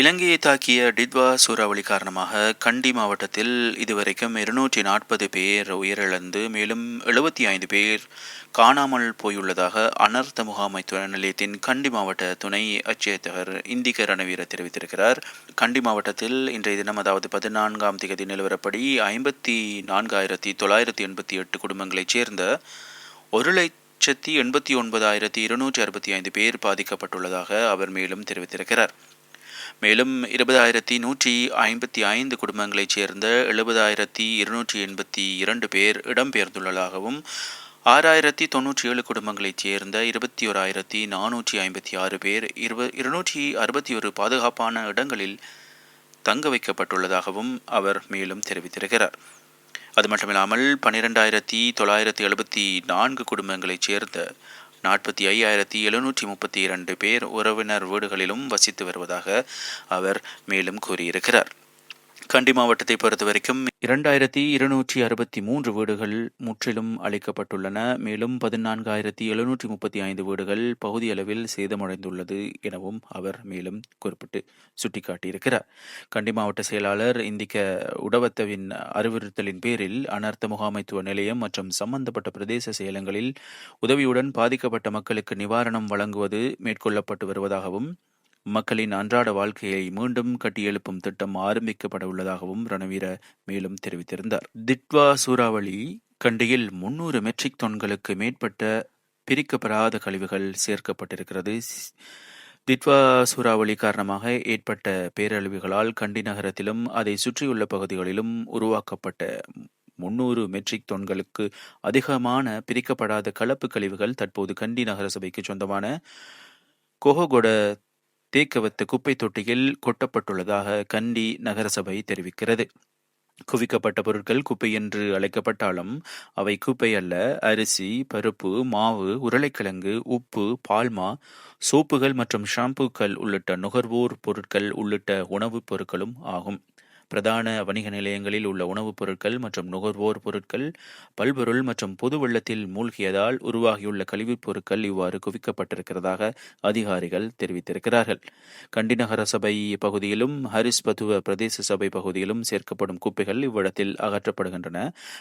இலங்கையை தாக்கிய டித்வா சூறாவளி காரணமாக கண்டி மாவட்டத்தில் இதுவரைக்கும் இருநூற்றி நாற்பது பேர் உயிரிழந்து மேலும் எழுபத்தி ஐந்து பேர் காணாமல் போயுள்ளதாக அனர்த்த முகாமைத்துவ நிலையத்தின் கண்டி மாவட்ட துணை அச்சேத்தகர் இந்திக ரணவீர தெரிவித்திருக்கிறார். கண்டி மாவட்டத்தில் இன்றைய தினம் அதாவது பதினான்காம் திகதி நிலவரப்படி ஐம்பத்தி நான்காயிரத்தி தொள்ளாயிரத்தி எண்பத்தி எட்டு குடும்பங்களைச் சேர்ந்த ஒரு லட்சத்தி எண்பத்தி ஒன்பதாயிரத்தி இருநூற்றி அறுபத்தி ஐந்து பேர் பாதிக்கப்பட்டுள்ளதாக அவர் மேலும் தெரிவித்திருக்கிறார். மேலும் இருபதாயிரத்தி நூற்றி ஐம்பத்தி ஐந்து குடும்பங்களைச் சேர்ந்த எழுபதாயிரத்தி இருநூற்றி எண்பத்தி இரண்டு பேர் இடம்பெயர்ந்துள்ளதாகவும் ஆறாயிரத்தி தொன்னூற்றி ஏழு குடும்பங்களைச் சேர்ந்த இருபத்தி ஓராயிரத்தி நானூற்றி ஐம்பத்தி ஆறு பேர் இருப இருநூற்றி அறுபத்தி ஒரு பாதுகாப்பான இடங்களில் தங்க வைக்கப்பட்டுள்ளதாகவும் அவர் மேலும் தெரிவித்திருக்கிறார். அது மட்டுமில்லாமல் பன்னிரெண்டாயிரத்தி தொள்ளாயிரத்தி எழுபத்தி நான்கு குடும்பங்களைச் சேர்ந்த நாற்பத்தி ஐயாயிரத்தி எழுநூற்றி முப்பத்தி இரண்டு பேர் உறவினர் வீடுகளிலும் வசித்து வருவதாக அவர் மேலும் கூறியிருக்கிறார். கண்டி மாவட்டத்தை பொறுத்த வரைக்கும் இரண்டாயிரத்தி இருநூற்றி அறுபத்தி மூன்று வீடுகள் முற்றிலும் அளிக்கப்பட்டுள்ளன மேலும் பதினான்காயிரத்தி எழுநூற்றி முப்பத்தி ஐந்து வீடுகள் பகுதியளவில் சேதமடைந்துள்ளது எனவும் அவர் மேலும் குறிப்பிட்டு சுட்டிக்காட்டியிருக்கிறார். கண்டி மாவட்ட செயலாளர் இந்திக்க உடவத்தவின் அறிவுறுத்தலின் பேரில் அனர்த்த முகாமைத்துவ நிலையம் மற்றும் சம்பந்தப்பட்ட பிரதேச செயலங்களில் உதவியுடன் பாதிக்கப்பட்ட மக்களுக்கு நிவாரணம் வழங்குவது மேற்கொள்ளப்பட்டு வருவதாகவும் மக்களின் அன்றாட வாழ்க்கையை மீண்டும் கட்டியெழுப்பும் திட்டம் ஆரம்பிக்கப்பட உள்ளதாகவும் ரணவீர மேலும் தெரிவித்திருந்தார். திட்வா சூறாவளி கண்டியில் முன்னூறு மெட்ரிக் தொன்களுக்கு மேற்பட்ட பிரிக்கப்படாத கழிவுகள் சேர்க்கப்பட்டிருக்கிறது. திட்வா சூறாவளி காரணமாக ஏற்பட்ட பேரழிவுகளால் கண்டி நகரத்திலும் அதை சுற்றியுள்ள பகுதிகளிலும் உருவாக்கப்பட்ட முன்னூறு மெட்ரிக் தொன்களுக்கு அதிகமான பிரிக்கப்படாத கலப்பு கழிவுகள் தற்போது கண்டி நகர சபைக்கு சொந்தமான கொஹகொட தேக்கவத்து குப்பை தொட்டியில் கொட்டப்பட்டுள்ளதாக கண்டி நகரசபை தெரிவிக்கிறது. குவிக்கப்பட்ட பொருட்கள் குப்பை என்று அழைக்கப்பட்டாலும் அவை குப்பை அல்ல அரிசி பருப்பு மாவு உருளைக்கிழங்கு உப்பு பால்மா சோப்புகள் மற்றும் ஷாம்புக்கள் உள்ளிட்ட நுகர்வோர் பொருட்கள் உள்ளிட்ட உணவுப் பொருட்களும் ஆகும். பிரதான வணிக நிலையங்களில் உள்ள உணவுப் பொருட்கள் மற்றும் நுகர்வோர் பொருட்கள் பல்பொருள் மற்றும் பொது வெள்ளத்தில் மூழ்கியதால் உருவாகியுள்ள கழிவுப் பொருட்கள் இவ்வாறு குவிக்கப்பட்டிருக்கிறதாக அதிகாரிகள் தெரிவித்திருக்கிறார்கள். கண்டி நகர சபை பகுதியிலும் ஹரிஸ்பதுவ பிரதேச சபை பகுதியிலும் சேர்க்கப்படும் குப்பைகள் இவ்விடத்தில் அகற்றப்படுகின்றன.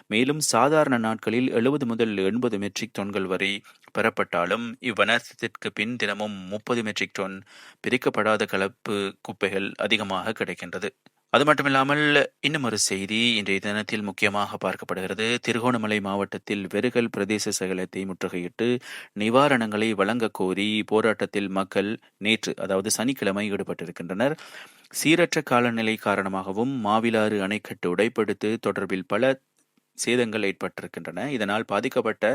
மேலும் சாதாரண நாட்களில் எழுபது முதல் எண்பது மெட்ரிக் டன்கள் வரை பெறப்பட்டாலும் இவ்வனத்திற்கு பின் தினமும் முப்பது மெட்ரிக் டன் பிரிக்கப்படாத கலப்பு குப்பைகள் அதிகமாக கிடைக்கின்றது. அது மட்டுமில்லாமல் இன்னும் ஒரு செய்தி இன்றைய தினத்தில் முக்கியமாக பார்க்கப்படுகிறது. திருகோணமலை மாவட்டத்தில் வெறுகல் பிரதேச சகலத்தை முற்றுகையிட்டு நிவாரணங்களை வழங்க கோரி போராட்டத்தில் மக்கள் நேற்று அதாவது சனிக்கிழமை ஈடுபட்டிருக்கின்றனர். சீரற்ற காலநிலை காரணமாகவும் மாவிலாறு அணைக்கட்டு உடைப்படுத்து தொடர்பில் பல சேதங்கள் ஏற்பட்டிருக்கின்றன. இதனால் பாதிக்கப்பட்ட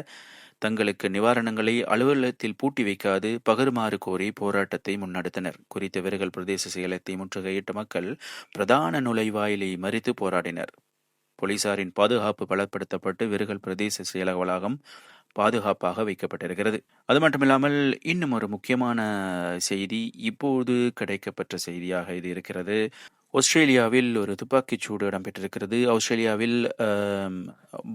தங்களுக்கு நிவாரணங்களை அலுவலகத்தில் பூட்டி வைக்காது பகருமாறு கோரி போராட்டத்தை முன்னெடுத்தனர். குறித்த விரகல் பிரதேச செயலத்தை முற்றுகையிட்ட மக்கள் பிரதான நுழைவாயிலை மறித்து போராடினர். போலீசாரின் பாதுகாப்பு பலப்படுத்தப்பட்டு விருகல் பிரதேச செயலக வளாகம் பாதுகாப்பாக வைக்கப்பட்டிருக்கிறது. அது மட்டுமில்லாமல் இன்னும் ஒரு முக்கியமான செய்தி இப்போது கிடைக்கப்பெற்ற செய்தியாக இது இருக்கிறது. ஆஸ்திரேலியாவில் ஒரு துப்பாக்கிச் சூடு இடம்பெற்றிருக்கிறது. ஆஸ்திரேலியாவில்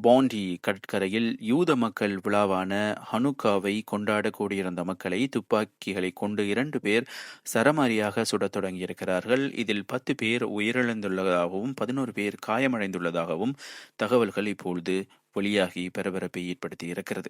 பாண்டி கடற்கரையில் யூத மக்கள் விழாவான ஹனுக்காவை கொண்டாட கூடியிருந்த மக்களை துப்பாக்கிகளை கொண்டு இரண்டு பேர் சரமாரியாக சுடத் தொடங்கியிருக்கிறார்கள். இதில் பத்து பேர் உயிரிழந்துள்ளதாகவும் பதினோரு பேர் காயமடைந்துள்ளதாகவும் தகவல்கள் இப்பொழுது வெளியாகி பரபரப்பை ஏற்படுத்தி இருக்கிறது